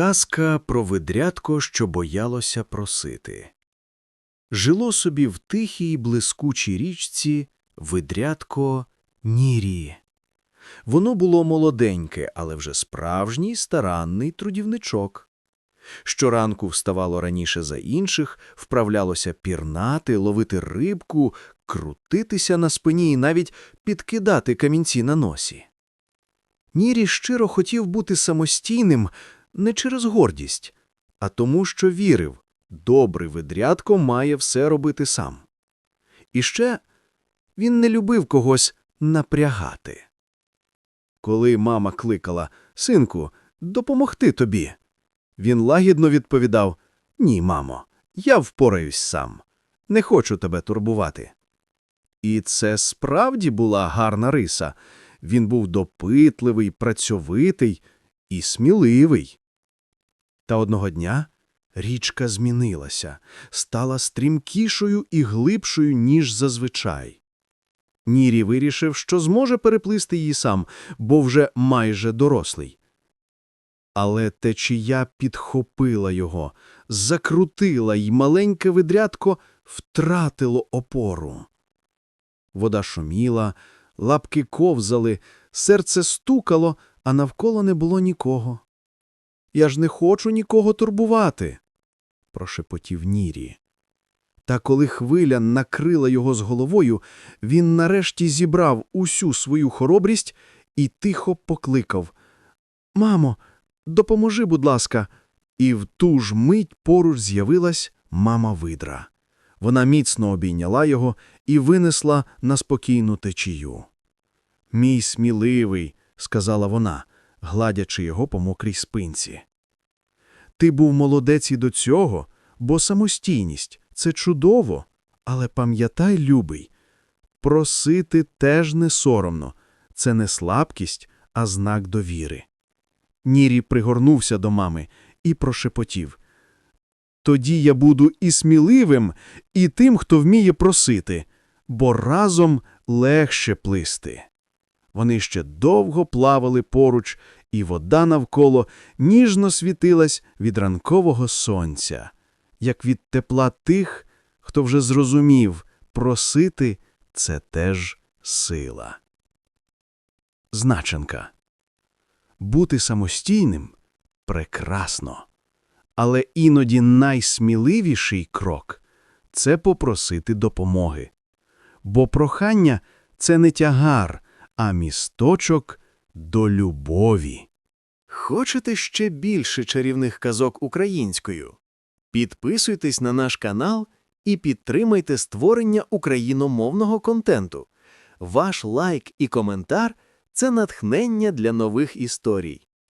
Казка про видрятко, що боялося просити. Жило собі в тихій блискучій річці видрятко Нірі. Воно було молоденьке, але вже справжній старанний трудівничок. Щоранку вставало раніше за інших, вправлялося пірнати, ловити рибку, крутитися на спині і навіть підкидати камінці на носі. Нірі щиро хотів бути самостійним не через гордість, а тому, що вірив, добрий видрядко має все робити сам. І ще він не любив когось напрягати. Коли мама кликала «Синку, допомогти тобі», він лагідно відповідав «Ні, мамо, я впораюсь сам, не хочу тебе турбувати». І це справді була гарна риса. Він був допитливий, працьовитий і сміливий. Та одного дня річка змінилася, стала стрімкішою і глибшою, ніж зазвичай. Нірі вирішив, що зможе переплисти її сам, бо вже майже дорослий. Але течія підхопила його, закрутила, й маленьке видрядко втратило опору. Вода шуміла, лапки ковзали, серце стукало, а навколо не було нікого. Я ж не хочу нікого турбувати, прошепотів Нірі. Та коли хвиля накрила його з головою, він нарешті зібрав усю свою хоробрість і тихо покликав Мамо, допоможи, будь ласка. І в ту ж мить поруч з'явилась мама видра. Вона міцно обійняла його і винесла на спокійну течію. Мій сміливий, сказала вона, гладячи його по мокрій спинці. Ти був молодець і до цього, бо самостійність це чудово, але пам'ятай, любий, просити теж не соромно, це не слабкість, а знак довіри. Нірі пригорнувся до мами і прошепотів. Тоді я буду і сміливим, і тим, хто вміє просити, бо разом легше плисти. Вони ще довго плавали поруч, і вода навколо ніжно світилась від ранкового сонця, як від тепла тих, хто вже зрозумів, просити це теж сила. Значенка. Бути самостійним прекрасно. Але іноді найсміливіший крок це попросити допомоги. Бо прохання це не тягар, а місточок до любові. Хочете ще більше чарівних казок українською? Підписуйтесь на наш канал і підтримайте створення україномовного контенту. Ваш лайк і коментар це натхнення для нових історій.